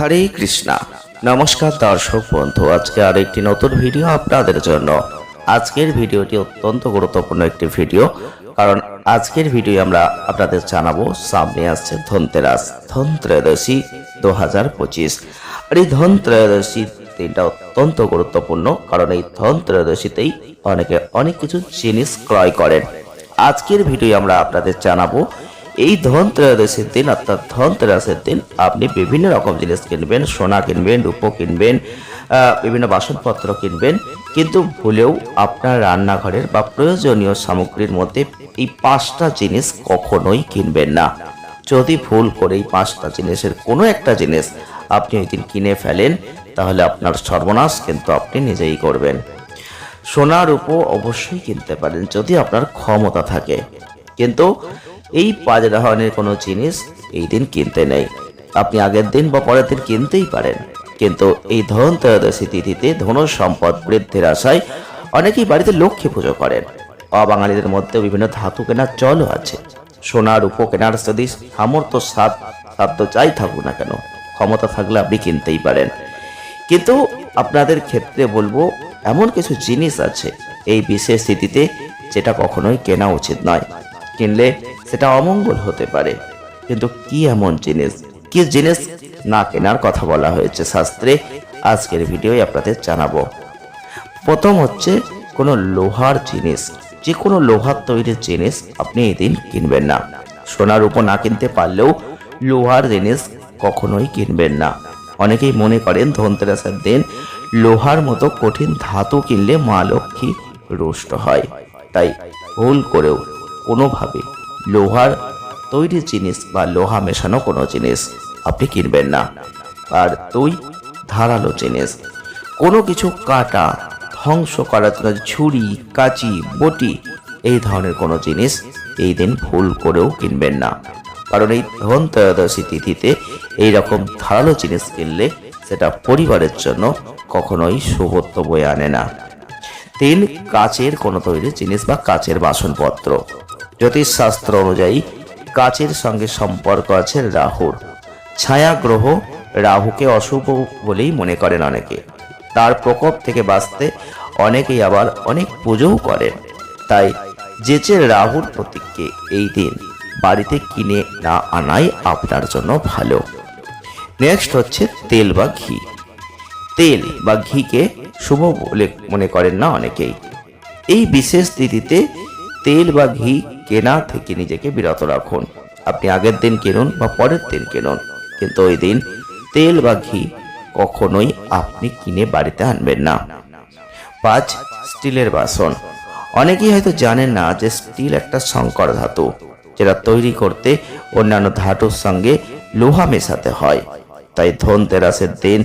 হরে কৃষ্ণা। নমস্কার দর্শক বন্ধু, আজকে আরেকটি নতুন ভিডিও আপনাদের জন্য। আজকের ভিডিওটি অত্যন্ত গুরুত্বপূর্ণ একটি ভিডিও, কারণ আজকের ভিডিও আমরা আপনাদের জানাব, সামনে আসছে ধনতেরাস, ধনত্রয়োদশী দু হাজার পঁচিশ। আর এই ধনত্রয়োদশী দিনটা অত্যন্ত গুরুত্বপূর্ণ, কারণ এই ধনত্রয়োদশীতেই অনেকে অনেক কিছু জিনিস ক্রয় করেন। আজকের ভিডিও আমরা আপনাদের জানাব এই ধনত্রয়োদশীর দিন অর্থাৎ ধনতেরাসের দিন আপনি বিভিন্ন রকম জিনিস কিনবেন, সোনা কিনবেন, রূপো কিনবেন বিভিন্ন বাসনপত্র কিনবেন। কিন্তু ভুলেও আপনার রান্নাঘরের বা প্রয়োজনীয় সামগ্রীর মধ্যে এই পাঁচটা জিনিস কখনোই কিনবেন না। যদি ভুল করে এই পাঁচটা জিনিসের কোনো একটা জিনিস আপনি ওই দিন কিনে ফেলেন, তাহলে আপনার সর্বনাশ কিন্তু আপনি নিজেই করবেন। সোনার উপর অবশ্যই কিনতে পারেন যদি আপনার ক্ষমতা থাকে। কিন্তু এই পাঁচ ধরনের কোনো জিনিস এই দিন কিনতে নেই। আপনি আগের দিন বা পরের দিন কিনতেই পারেন। কিন্তু এই ধন ত্রয়োদশী তিথিতে ধন সম্পদ বৃদ্ধির আশায় অনেকেই বাড়িতে লক্ষ্মী পুজো করেন। অবাঙালিদের মধ্যে বিভিন্ন ধাতু কেনার চলও আছে। সোনার উপ কেনার যদি সামর্থ্য সাদ সাধ্য চাই থাকুক না কেন? ক্ষমতা থাকলে আপনি কিনতেই পারেন। কিন্তু আপনাদের ক্ষেত্রে বলব, এমন কিছু জিনিস আছে এই বিশেষ স্থিতিতে যেটা কখনোই কেনা উচিত নয়। কিনলে সেটা অমঙ্গল হতে পারে। কিন্তু কি এমন জিনিস? কি জিনিস? না কেনার কথা বলা হয়েছে শাস্ত্রে। আজকের ভিডিওয় আপনাদের জানাব। প্রথম হচ্ছে কোনো লোহার জিনিস। যে কোনো লোহার তৈরির জিনিস আপনি এই দিন কিনবেন না। সোনার উপর না কিনতে পারলেও লোহার জিনিস কখনোই কিনবেন না। অনেকেই মনে করেন ধনতেরাসের দিন লোহার মতো কঠিন ধাতু কিনলে মা লক্ষ্মী রুষ্ট হয়। তাই ভুল করেও কোনোভাবে লোহার তৈরি জিনিস বা লোহা মেশানো কোনো জিনিস আপনি কিনবেন না। আর দুই ধারালো জিনিস। কোনো কিছু কাটা, ধ্বংস করার জন্য ঝুড়ি, কাঁচি, বটি এই ধরনের কোনো জিনিস এই দিন ভুল করেও কিনবেন না। কারণ এই ধন ত্রয়োদশী তিথিতে এই রকম ধারালো জিনিস কিনলে সেটা পরিবারের জন্য কখনোই শুভত্ব বয়ে আনে না। তিন, কাচের কোনো তৈরি জিনিস বা কাচের বাসনপত্র। জ্যোতিষশাস্ত্র অনুযায়ী কাচের সঙ্গে সম্পর্ক আছে রাহুর। ছায়া গ্রহ রাহুকে অশুভ বলেই মনে করেন অনেকে। তার প্রকোপ থেকে বাঁচতে অনেকেই আবার অনেক পুজোও করেন। তাই যেচে রাহুর প্রতীককে এই দিন বাড়িতে কিনে না আনাই আপনার জন্য ভালো। নেক্সট হচ্ছে তেল বা ঘি। তেল বা ঘিকে শুভ বলে মনে করেন না অনেকেই। এই বিশেষ তিথিতে তেল বা ঘি কেনা থেকে নিজেকে বিরত রাখুন। আপনি আগের দিন কিনুন বা পরের দিন কিনুন, কিন্তু ওই দিন তেল বা ঘি কখনোই আপনি কিনে বাড়িতে আনবেন না। পাঁচ, স্টিলের বাসন। অনেকেই হয়তো জানেন না যে স্টিল একটা সংকর ধাতু, যেটা তৈরি করতে অন্যান্য ধাতুর সঙ্গে লোহা মেশাতে হয়। তাই ধনতেরাসের দিন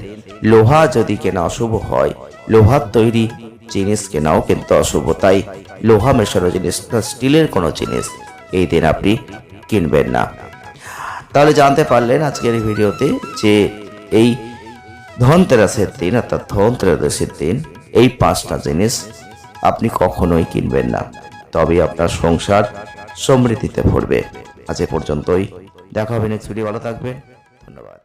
লোহা যদি কেনা অশুভ হয়, লোহার তৈরি জিনিস কেনাও কিন্তু অশুভ। তাই লোহা মেশানো জিনিস না, স্টিলের কোনো জিনিস, এই দিন আপনি কিনবেন না। তাহলে জানতে পারলেন আজকের এই ভিডিওতে যে এই ধনতেরাসের দিন, অর্থাৎ ধনত্রয়োদশীর দিন, এই পাঁচটা জিনিস আপনি কখনোই কিনবেন না। তবে আপনার সংসার সমৃদ্ধিতে ভরবে। আজ এ পর্যন্তই। দেখা হবে নেক্সট ভিডিও ভালো থাকবেন। ধন্যবাদ।